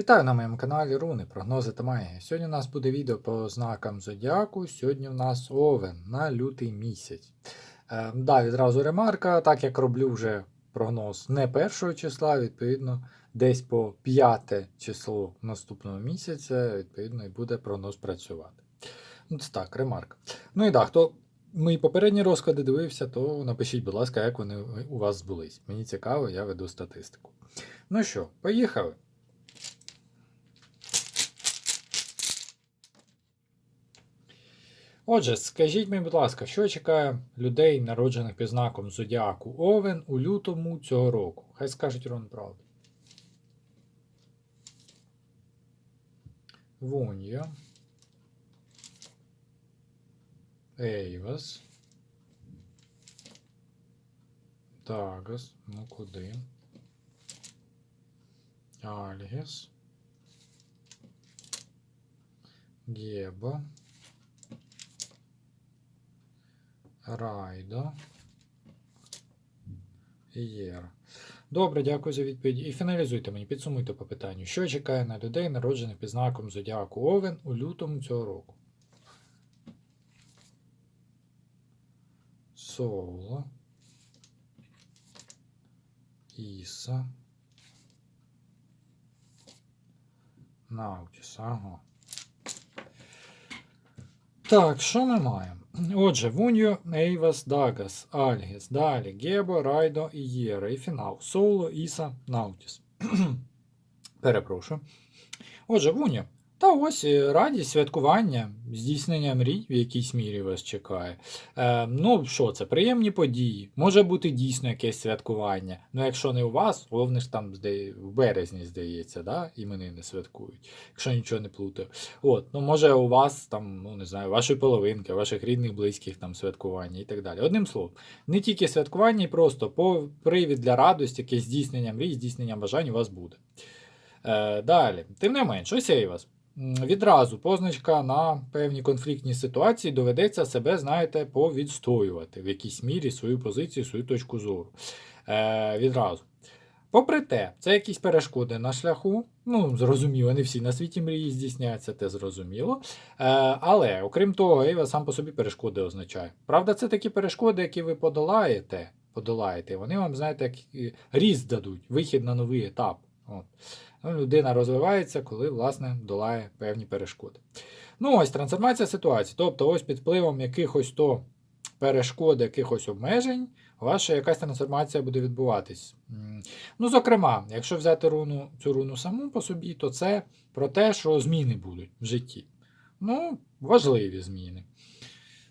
Вітаю на моєму каналі Руни, прогнози та магія. Сьогодні у нас буде відео по знакам Зодіаку. Сьогодні у нас Овен на лютий місяць. Е, да, відразу ремарка, так як роблю вже прогноз не першого числа, відповідно, десь по п'яте число наступного місяця, відповідно, і буде прогноз працювати. Ну, це так, ремарка. Ну і так, хто мої попередні розклади дивився, то напишіть, будь ласка, як вони у вас збулись. Мені цікаво, я веду статистику. Ну що, поїхали. Отже, скажіть мені, будь ласка, що чекає людей, народжених під знаком Зодіаку Овен у лютому цього року? Хай скажуть Рон правду. Вунья. Ейвас. Дагас. Ну куди? Альгес. Геба. Райдо. і Єра. Добре, дякую за відповідь. І фіналізуйте мені, підсумуйте по питанню. Що чекає на людей, народжених під знаком Зодіаку Овен у лютому цього року? Соло. Іса. Наутіс. Ага. Так, що ми маємо? Отже, Вуньо, Ейвас, Дагас, Альгіс, далі Гебо, Райдо і Єра. І фінал. Соло, Іса, Наутіс. Перепрошую. Отже, Вуньо. Та ось е, радість святкування, здійснення мрій в якійсь мірі вас чекає. Е, ну, що це? Приємні події. Може бути дійсно якесь святкування. Ну, якщо не у вас, головне ж там в березні, здається, да? іменини святкують, якщо нічого не плутаю. От, ну може у вас там, ну не знаю, вашої половинки, ваших рідних, близьких там святкування і так далі. Одним словом, не тільки святкування, і просто по привід для радості, якесь здійснення мрій, здійснення бажань у вас буде. Е, далі, тим не менш, ось я і вас. Відразу позначка на певні конфліктні ситуації доведеться себе, знаєте, повідстоювати в якійсь мірі свою позицію, свою точку зору. Е, відразу. Попри те, це якісь перешкоди на шляху. Ну, зрозуміло, не всі на світі мрії здійсняться, це зрозуміло. Е, але, окрім того, Ейва сам по собі перешкоди означає. Правда, це такі перешкоди, які ви подолаєте, подолаєте, вони вам, знаєте, як ріст дадуть, вихід на новий етап. От. Ну, людина розвивається, коли, власне, долає певні перешкоди. Ну, ось трансформація ситуації. Тобто, ось під впливом якихось то перешкод, якихось обмежень, ваша якась трансформація буде відбуватись. Ну, зокрема, якщо взяти руну, цю руну саму по собі, то це про те, що зміни будуть в житті. Ну, важливі зміни.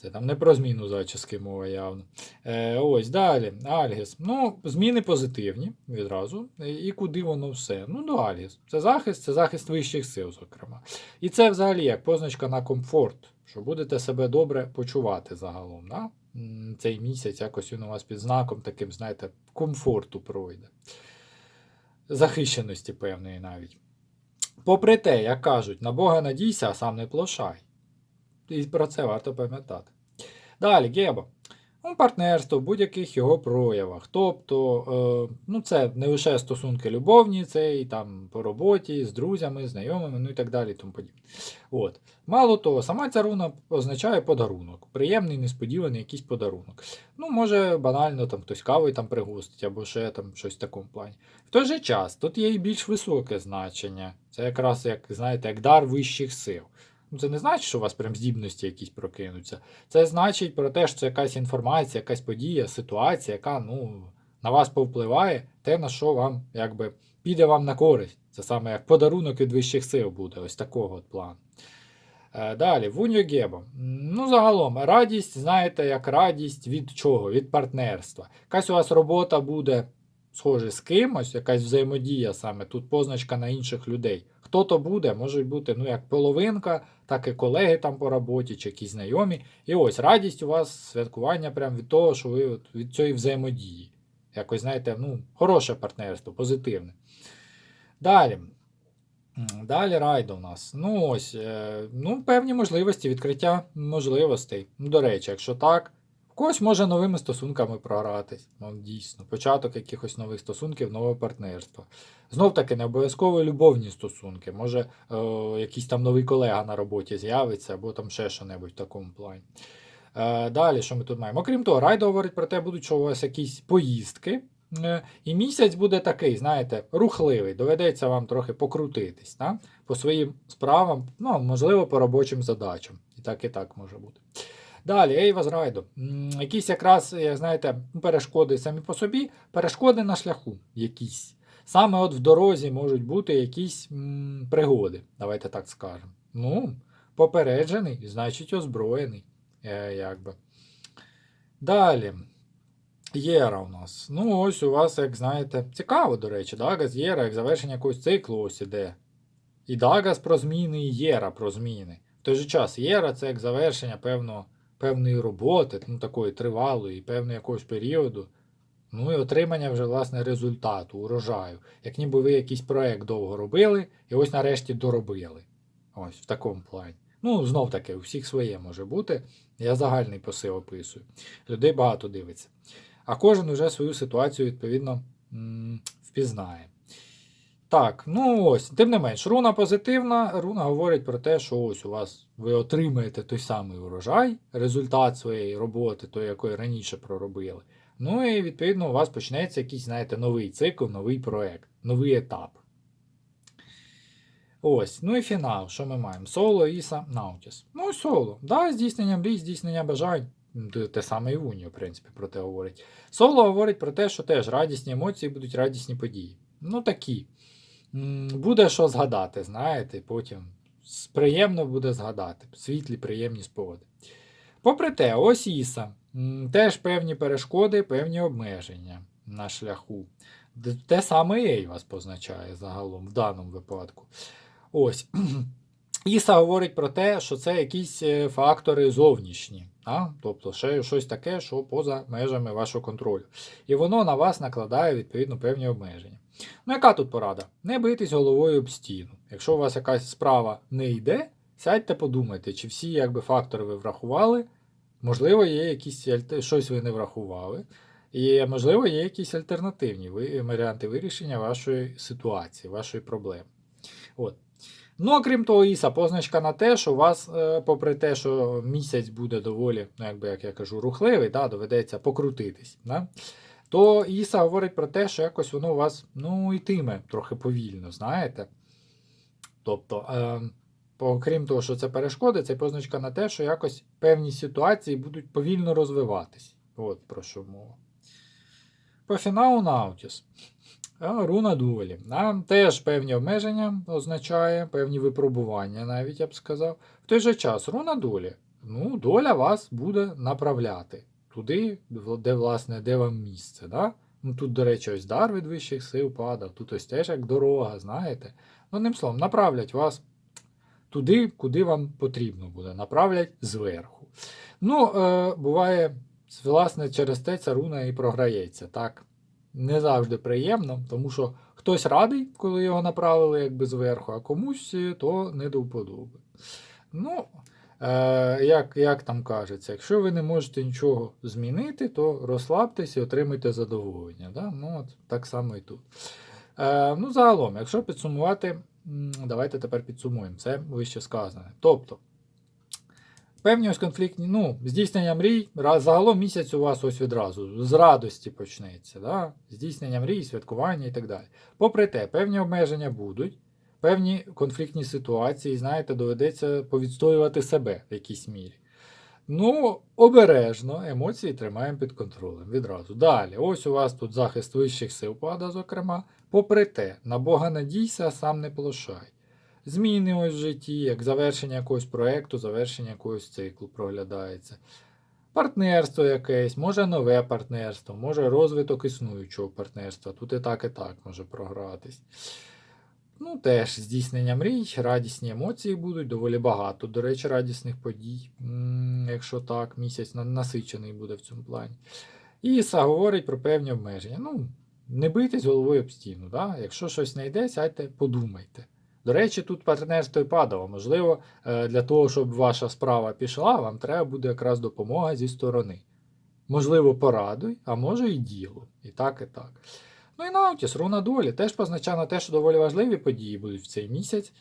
Це там не про зміну зачіски мова явно. Е, ось далі. Альгіс. Ну, зміни позитивні відразу. І куди воно все? Ну, до Альгіс. Це захист, це захист вищих сил, зокрема. І це взагалі як позначка на комфорт, що будете себе добре почувати загалом. Да? Цей місяць якось він у вас під знаком таким, знаєте, комфорту пройде. Захищеності певної навіть. Попри те, як кажуть, на Бога надійся, а сам не плошай. І про це варто пам'ятати. Далі, Гебо. Ну, партнерство в будь-яких його проявах. Тобто, е, ну, це не лише стосунки любовні, це і там по роботі, з друзями, знайомими, ну і так далі. Тому подібне. От. Мало того, сама ця руна означає подарунок. Приємний, несподіваний якийсь подарунок. Ну, може, банально там хтось кавою там пригостить, або ще там щось в такому плані. В той же час тут є і більш високе значення. Це якраз, як знаєте, як дар вищих сил. Це не значить, що у вас прям здібності якісь прокинуться. Це значить про те, що якась інформація, якась подія, ситуація, яка ну, на вас повпливає, те, на що вам якби піде вам на користь. Це саме як подарунок від вищих сил буде, ось такого от плану. Е, Далі, Вуньо Гебо. Ну, загалом, радість, знаєте, як радість від чого? Від партнерства. Якась у вас робота буде схоже з кимось, якась взаємодія саме, тут позначка на інших людей. Хто то буде, можуть бути ну, як половинка, так і колеги там по роботі, чи якісь знайомі. І ось радість у вас святкування прямо від того, що ви от від цієї взаємодії. Якось, знаєте, ну, хороше партнерство, позитивне. Далі. Далі райдо у нас. Ну ось, е, ну, певні можливості, відкриття можливостей. До речі, якщо так, Когось може новими стосунками програтись. Ну, дійсно, початок якихось нових стосунків, нове партнерство. Знов таки, не обов'язково любовні стосунки. Може, е, якийсь там новий колега на роботі з'явиться, або там ще що-небудь в такому плані. Е, далі, що ми тут маємо? Окрім того, Райдо говорить про те, будуть, що у вас якісь поїздки. Е, І місяць буде такий, знаєте, рухливий. Доведеться вам трохи покрутитись да? по своїм справам, ну, можливо, по робочим задачам. І так, і так може бути. Далі, Ейва з Якісь якраз, як знаєте, перешкоди самі по собі, перешкоди на шляху якісь. Саме от в дорозі можуть бути якісь м, пригоди, давайте так скажемо. Ну, попереджений, значить озброєний. Е, якби. Далі. Єра у нас. Ну, ось у вас, як знаєте, цікаво, до речі, Дагас Єра, як завершення якогось циклу ось іде. І Дагас про зміни, і Єра про зміни. В той же час Єра це як завершення певного, певної роботи, ну такої тривалої, певного якогось періоду. Ну і отримання вже, власне, результату, урожаю. Як ніби ви якийсь проект довго робили, і ось нарешті доробили. Ось в такому плані. Ну, знов таки, у всіх своє може бути. Я загальний посил описую. Людей багато дивиться. А кожен уже свою ситуацію, відповідно, впізнає. Так, ну ось, тим не менш, руна позитивна. Руна говорить про те, що ось у вас ви отримаєте той самий урожай, результат своєї роботи, той, якої раніше проробили. Ну і відповідно у вас почнеться якийсь, знаєте, новий цикл, новий проект, новий етап. Ось, ну і фінал, що ми маємо? Соло, Іса, Наутіс. Ну і соло. Да, здійснення мрій, здійснення бажань. Те саме і в Уні, в принципі, про те говорить. Соло говорить про те, що теж радісні емоції будуть радісні події. Ну такі. Буде що згадати, знаєте, потім приємно буде згадати. Світлі, приємні спогади. Попри те, ось Іса. Теж певні перешкоди, певні обмеження на шляху. Те саме Ей вас позначає загалом в даному випадку. Ось. Іса говорить про те, що це якісь е, фактори зовнішні, а? тобто ще щось таке, що поза межами вашого контролю. І воно на вас накладає відповідно певні обмеження. Ну, яка тут порада? Не битись головою об стіну. Якщо у вас якась справа не йде, сядьте, подумайте, чи всі якби, фактори ви врахували, можливо, є якісь щось ви не врахували. І, можливо, є якісь альтернативні варіанти вирішення вашої ситуації, вашої проблеми. От. Ну, окрім того, Іса, позначка на те, що у вас, е, попри те, що місяць буде доволі, ну, якби, як я кажу, рухливий, да, доведеться покрутитись. Да? То Іса говорить про те, що якось воно у вас ну, йтиме трохи повільно, знаєте. Тобто, е, окрім того, що це перешкоди, це позначка на те, що якось певні ситуації будуть повільно розвиватись. От про що мова. По фіналу Наутіс. Руна Дувелі. Нам теж певні обмеження означає, певні випробування, навіть я б сказав. В той же час, руна долі. Ну, доля вас буде направляти туди, де, власне, де вам місце. Да? Ну, тут, до речі, ось дар від вищих сил падав, тут ось теж як дорога, знаєте. Ну, одним словом, направлять вас туди, куди вам потрібно буде. Направлять зверху. Ну, е, буває, власне, через те ця руна і програється. так? Не завжди приємно, тому що хтось радий, коли його направили якби зверху, а комусь е, то не до вподоби. Ну, як, як там кажеться, якщо ви не можете нічого змінити, то розслабтесь і отримайте задоволення. Да? Ну, от, так само і тут. Е, ну, загалом, якщо підсумувати, давайте тепер підсумуємо це вище сказане. Тобто, певні ось конфліктні, ну, здійснення мрій, раз, загалом місяць у вас ось відразу, з радості почнеться, да? здійснення мрій, святкування і так далі. Попри те, певні обмеження будуть, певні конфліктні ситуації, знаєте, доведеться повідстоювати себе в якійсь мірі. Ну, обережно, емоції тримаємо під контролем відразу. Далі, ось у вас тут захист вищих сил пада, зокрема. Попри те, на Бога надійся, а сам не полошай. Зміни ось в житті, як завершення якогось проєкту, завершення якогось циклу проглядається. Партнерство якесь, може нове партнерство, може розвиток існуючого партнерства. Тут і так, і так може програтись. Ну, теж здійснення мрій, радісні емоції будуть, доволі багато, до речі, радісних подій, якщо так, місяць насичений буде в цьому плані. І Іса говорить про певні обмеження. Ну, не бийтесь головою об стіну. Да? Якщо щось не йде, сядьте, подумайте. До речі, тут партнерство і падало. Можливо, е, для того, щоб ваша справа пішла, вам треба буде якраз допомога зі сторони. можливо, порадуй, а може і діло. І так, і так. Ну і Наутіс, руна долі, теж позначає на те, що доволі важливі події будуть в цей місяць.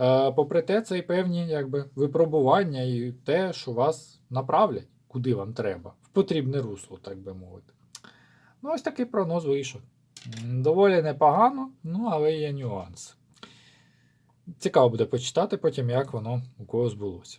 Е, попри те, це і певні якби, випробування і те, що вас направлять, куди вам треба, в потрібне русло, так би мовити. Ну, ось такий прогноз вийшов. Доволі непогано, ну, але є нюанси. Цікаво буде почитати потім, як воно у кого збулося.